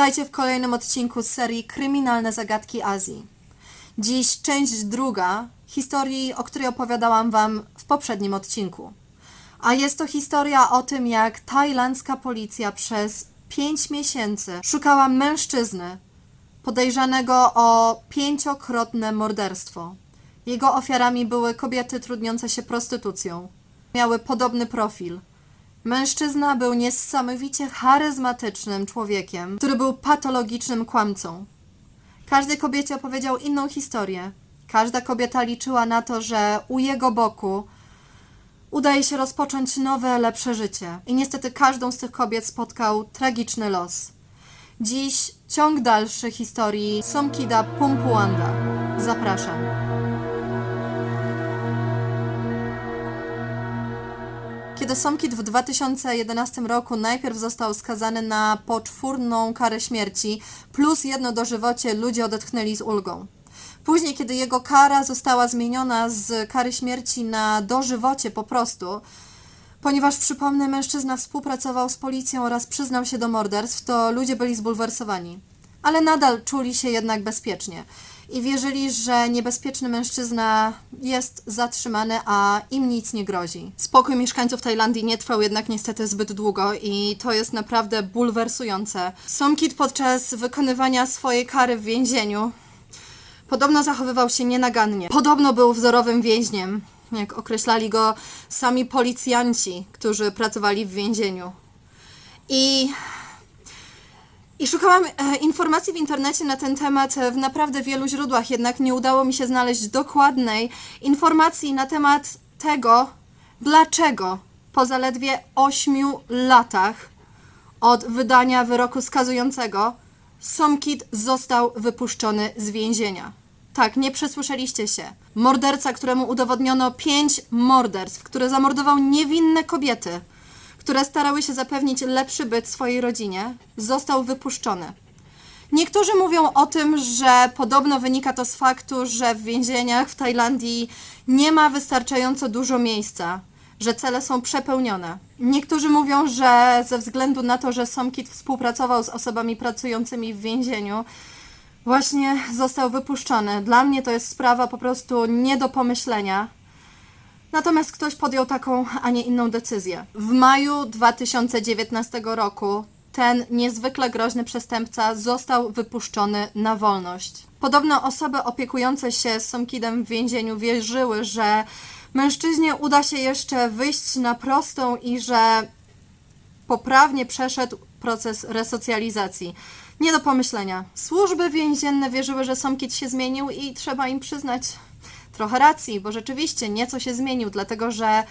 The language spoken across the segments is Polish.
Witajcie w kolejnym odcinku z serii Kryminalne Zagadki Azji. Dziś część druga historii, o której opowiadałam Wam w poprzednim odcinku. A jest to historia o tym, jak tajlandzka policja przez 5 miesięcy szukała mężczyzny podejrzanego o pięciokrotne morderstwo. Jego ofiarami były kobiety trudniące się prostytucją. Miały podobny profil. Mężczyzna był niesamowicie charyzmatycznym człowiekiem, który był patologicznym kłamcą. Każdej kobiecie opowiedział inną historię. Każda kobieta liczyła na to, że u jego boku udaje się rozpocząć nowe, lepsze życie. I niestety każdą z tych kobiet spotkał tragiczny los. Dziś ciąg dalszy historii Somkida Pumpuanda. Zapraszam. Kiedy Somkid w 2011 roku najpierw został skazany na poczwórną karę śmierci plus jedno dożywocie, ludzie odetchnęli z ulgą. Później, kiedy jego kara została zmieniona z kary śmierci na dożywocie po prostu, ponieważ przypomnę, mężczyzna współpracował z policją oraz przyznał się do morderstw, to ludzie byli zbulwersowani. Ale nadal czuli się jednak bezpiecznie i wierzyli, że niebezpieczny mężczyzna jest zatrzymany, a im nic nie grozi. Spokój mieszkańców Tajlandii nie trwał jednak niestety zbyt długo i to jest naprawdę bulwersujące. Somkit podczas wykonywania swojej kary w więzieniu Podobno zachowywał się nienagannie. Podobno był wzorowym więźniem, jak określali go sami policjanci, którzy pracowali w więzieniu. I, i szukałam e, informacji w internecie na ten temat e, w naprawdę wielu źródłach, jednak nie udało mi się znaleźć dokładnej informacji na temat tego, dlaczego po zaledwie 8 latach od wydania wyroku skazującego Somkid został wypuszczony z więzienia. Tak, nie przesłyszeliście się. Morderca, któremu udowodniono pięć morderstw, który zamordował niewinne kobiety, które starały się zapewnić lepszy byt swojej rodzinie, został wypuszczony. Niektórzy mówią o tym, że podobno wynika to z faktu, że w więzieniach w Tajlandii nie ma wystarczająco dużo miejsca, że cele są przepełnione. Niektórzy mówią, że ze względu na to, że Somkit współpracował z osobami pracującymi w więzieniu, właśnie został wypuszczony. Dla mnie to jest sprawa po prostu nie do pomyślenia. Natomiast ktoś podjął taką, a nie inną decyzję. W maju 2019 roku ten niezwykle groźny przestępca został wypuszczony na wolność. Podobno osoby opiekujące się Somkidem w więzieniu wierzyły, że mężczyźnie uda się jeszcze wyjść na prostą i że poprawnie przeszedł proces resocjalizacji. Nie do pomyślenia. Służby więzienne wierzyły, że Somkit się zmienił i trzeba im przyznać trochę racji, bo rzeczywiście nieco się zmienił, dlatego że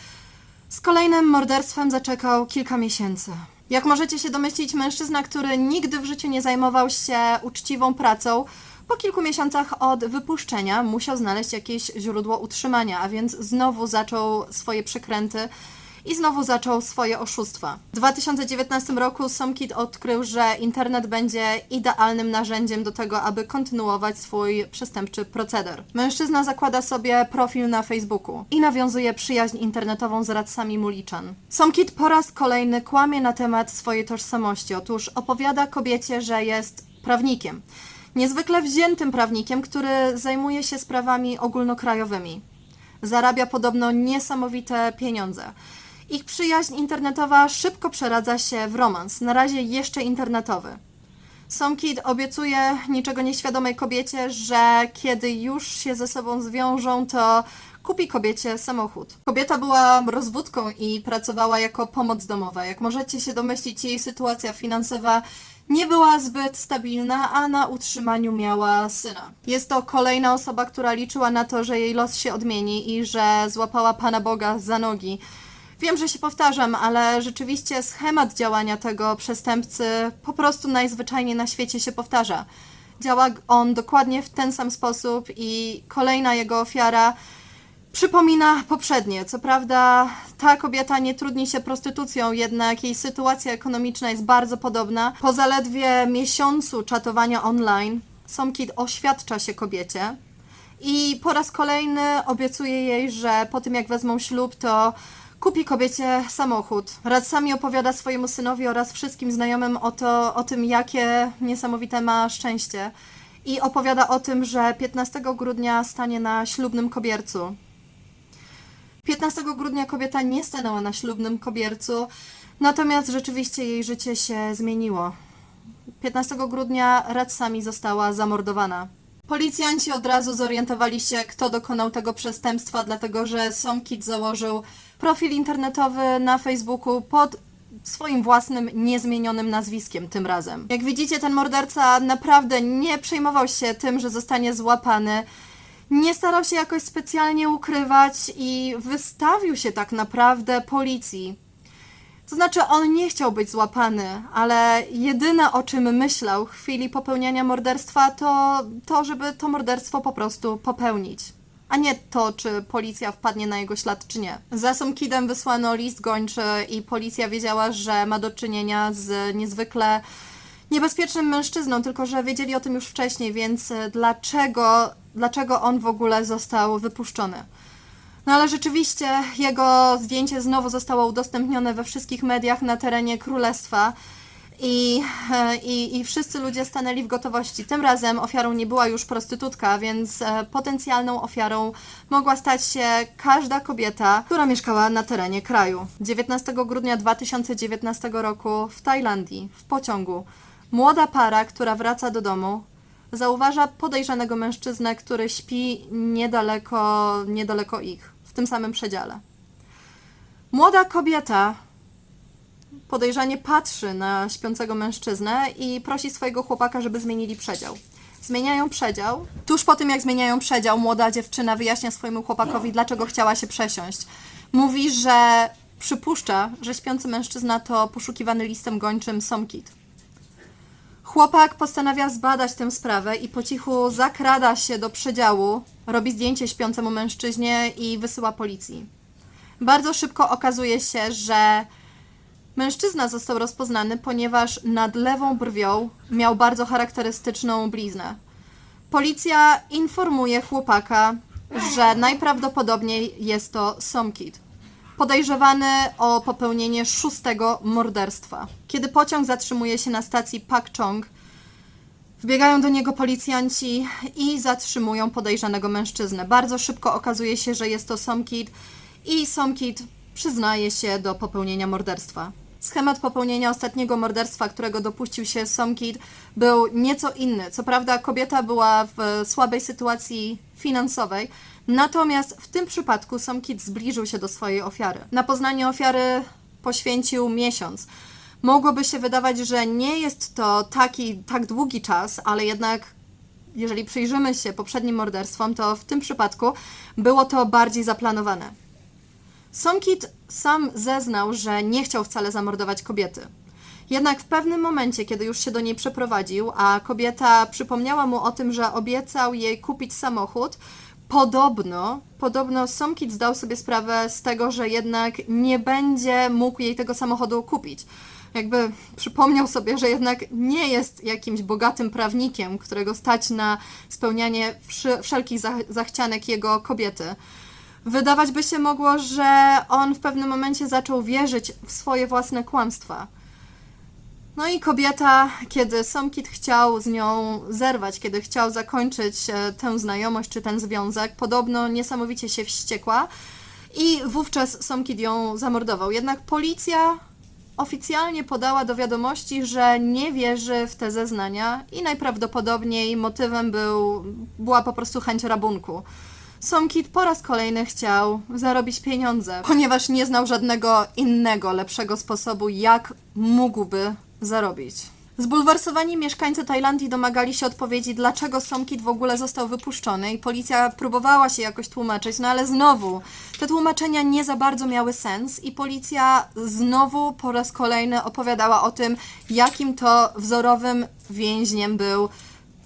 z kolejnym morderstwem zaczekał kilka miesięcy. Jak możecie się domyślić, mężczyzna, który nigdy w życiu nie zajmował się uczciwą pracą, po kilku miesiącach od wypuszczenia musiał znaleźć jakieś źródło utrzymania, a więc znowu zaczął swoje przekręty i znowu zaczął swoje oszustwa. W 2019 roku Somkit odkrył, że internet będzie idealnym narzędziem do tego, aby kontynuować swój przestępczy proceder. Mężczyzna zakłada sobie profil na Facebooku i nawiązuje przyjaźń internetową z radcami Muliczan. Somkit po raz kolejny kłamie na temat swojej tożsamości. Otóż opowiada kobiecie, że jest prawnikiem. Niezwykle wziętym prawnikiem, który zajmuje się sprawami ogólnokrajowymi. Zarabia podobno niesamowite pieniądze. Ich przyjaźń internetowa szybko przeradza się w romans, na razie jeszcze internetowy. Somkid obiecuje niczego nieświadomej kobiecie, że kiedy już się ze sobą zwiążą, to kupi kobiecie samochód. Kobieta była rozwódką i pracowała jako pomoc domowa. Jak możecie się domyślić, jej sytuacja finansowa nie była zbyt stabilna, a na utrzymaniu miała syna. Jest to kolejna osoba, która liczyła na to, że jej los się odmieni i że złapała Pana Boga za nogi. Wiem, że się powtarzam, ale rzeczywiście schemat działania tego przestępcy po prostu najzwyczajniej na świecie się powtarza. Działa on dokładnie w ten sam sposób i kolejna jego ofiara przypomina poprzednie. Co prawda, ta kobieta nie trudni się prostytucją, jednak jej sytuacja ekonomiczna jest bardzo podobna. Po zaledwie miesiącu czatowania online, Somkid oświadcza się kobiecie i po raz kolejny obiecuje jej, że po tym jak wezmą ślub, to kupi kobiecie samochód. Radsami opowiada swojemu synowi oraz wszystkim znajomym o, to, o tym, jakie niesamowite ma szczęście. I opowiada o tym, że 15 grudnia stanie na ślubnym kobiercu. 15 grudnia kobieta nie stanęła na ślubnym kobiercu, natomiast rzeczywiście jej życie się zmieniło. 15 grudnia Radsami została zamordowana. Policjanci od razu zorientowali się, kto dokonał tego przestępstwa, dlatego że Somkit założył profil internetowy na Facebooku pod swoim własnym, niezmienionym nazwiskiem tym razem. Jak widzicie, ten morderca naprawdę nie przejmował się tym, że zostanie złapany. Nie starał się jakoś specjalnie ukrywać i wystawił się tak naprawdę policji. To znaczy, on nie chciał być złapany, ale jedyne o czym myślał w chwili popełniania morderstwa to to, żeby to morderstwo po prostu popełnić. A nie to, czy policja wpadnie na jego ślad, czy nie. Za Somkidem wysłano list gończy i policja wiedziała, że ma do czynienia z niezwykle niebezpiecznym mężczyzną, tylko że wiedzieli o tym już wcześniej, więc dlaczego, dlaczego on w ogóle został wypuszczony? No ale rzeczywiście jego zdjęcie znowu zostało udostępnione we wszystkich mediach na terenie królestwa. I, i, I wszyscy ludzie stanęli w gotowości. Tym razem ofiarą nie była już prostytutka, więc e, potencjalną ofiarą mogła stać się każda kobieta, która mieszkała na terenie kraju. 19 grudnia 2019 roku w Tajlandii, w pociągu, młoda para, która wraca do domu, zauważa podejrzanego mężczyznę, który śpi niedaleko, niedaleko ich, tym samym przedziale. Młoda kobieta podejrzanie patrzy na śpiącego mężczyznę i prosi swojego chłopaka, żeby zmienili przedział. Zmieniają przedział. Tuż po tym, jak zmieniają przedział, młoda dziewczyna wyjaśnia swojemu chłopakowi, dlaczego chciała się przesiąść. Mówi, że przypuszcza, że śpiący mężczyzna to poszukiwany listem gończym Somkit. Chłopak postanawia zbadać tę sprawę i po cichu zakrada się do przedziału, robi zdjęcie śpiącemu mężczyźnie i wysyła policji. Bardzo szybko okazuje się, że Mężczyzna został rozpoznany, ponieważ nad lewą brwią miał bardzo charakterystyczną bliznę. Policja informuje chłopaka, że najprawdopodobniej jest to Somkit, podejrzewany o popełnienie szóstego morderstwa. Kiedy pociąg zatrzymuje się na stacji Pak Chong, Wbiegają do niego policjanci i zatrzymują podejrzanego mężczyznę. Bardzo szybko okazuje się, że jest to Somkit i Somkit przyznaje się do popełnienia morderstwa. Schemat popełnienia ostatniego morderstwa, którego dopuścił się Somkit, był nieco inny. Co prawda, kobieta była w słabej sytuacji finansowej, natomiast w tym przypadku Somkit zbliżył się do swojej ofiary. Na poznanie ofiary poświęcił miesiąc. Mogłoby się wydawać, że nie jest to taki tak długi czas, ale jednak jeżeli przyjrzymy się poprzednim morderstwom, to w tym przypadku było to bardziej zaplanowane. Somkit sam zeznał, że nie chciał wcale zamordować kobiety. Jednak w pewnym momencie, kiedy już się do niej przeprowadził, a kobieta przypomniała mu o tym, że obiecał jej kupić samochód, podobno, podobno Somkit zdał sobie sprawę z tego, że jednak nie będzie mógł jej tego samochodu kupić. Jakby przypomniał sobie, że jednak nie jest jakimś bogatym prawnikiem, którego stać na spełnianie wszelkich zach- zachcianek jego kobiety. Wydawać by się mogło, że on w pewnym momencie zaczął wierzyć w swoje własne kłamstwa. No i kobieta, kiedy Somkit chciał z nią zerwać, kiedy chciał zakończyć e, tę znajomość czy ten związek, podobno niesamowicie się wściekła i wówczas Somkit ją zamordował. Jednak policja oficjalnie podała do wiadomości, że nie wierzy w te zeznania i najprawdopodobniej motywem był, była po prostu chęć rabunku. Somkit po raz kolejny chciał zarobić pieniądze, ponieważ nie znał żadnego innego, lepszego sposobu, jak mógłby zarobić. Zbulwersowani mieszkańcy Tajlandii domagali się odpowiedzi, dlaczego Somkit w ogóle został wypuszczony i policja próbowała się jakoś tłumaczyć, no ale znowu te tłumaczenia nie za bardzo miały sens i policja znowu po raz kolejny opowiadała o tym, jakim to wzorowym więźniem był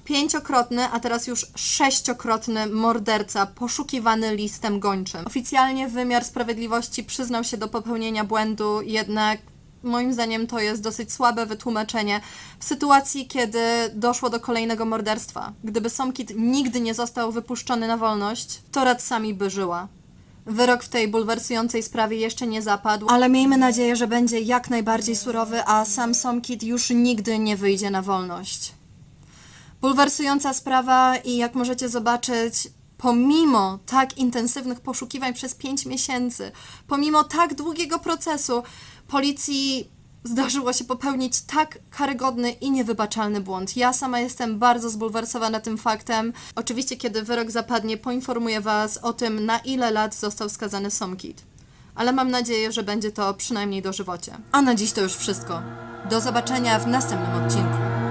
pięciokrotny, a teraz już sześciokrotny morderca poszukiwany listem gończym. Oficjalnie wymiar sprawiedliwości przyznał się do popełnienia błędu, jednak moim zdaniem to jest dosyć słabe wytłumaczenie w sytuacji, kiedy doszło do kolejnego morderstwa. Gdyby Somkit nigdy nie został wypuszczony na wolność, to Radsami by żyła. Wyrok w tej bulwersującej sprawie jeszcze nie zapadł, ale miejmy nadzieję, że będzie jak najbardziej surowy, a sam Somkit już nigdy nie wyjdzie na wolność. Bulwersująca sprawa i jak możecie zobaczyć, pomimo tak intensywnych poszukiwań przez 5 miesięcy, pomimo tak długiego procesu, policji zdarzyło się popełnić tak karygodny i niewybaczalny błąd. Ja sama jestem bardzo zbulwersowana tym faktem. Oczywiście, kiedy wyrok zapadnie, poinformuję Was o tym, na ile lat został skazany Somkit. Ale mam nadzieję, że będzie to przynajmniej dożywocie. A na dziś to już wszystko. Do zobaczenia w następnym odcinku.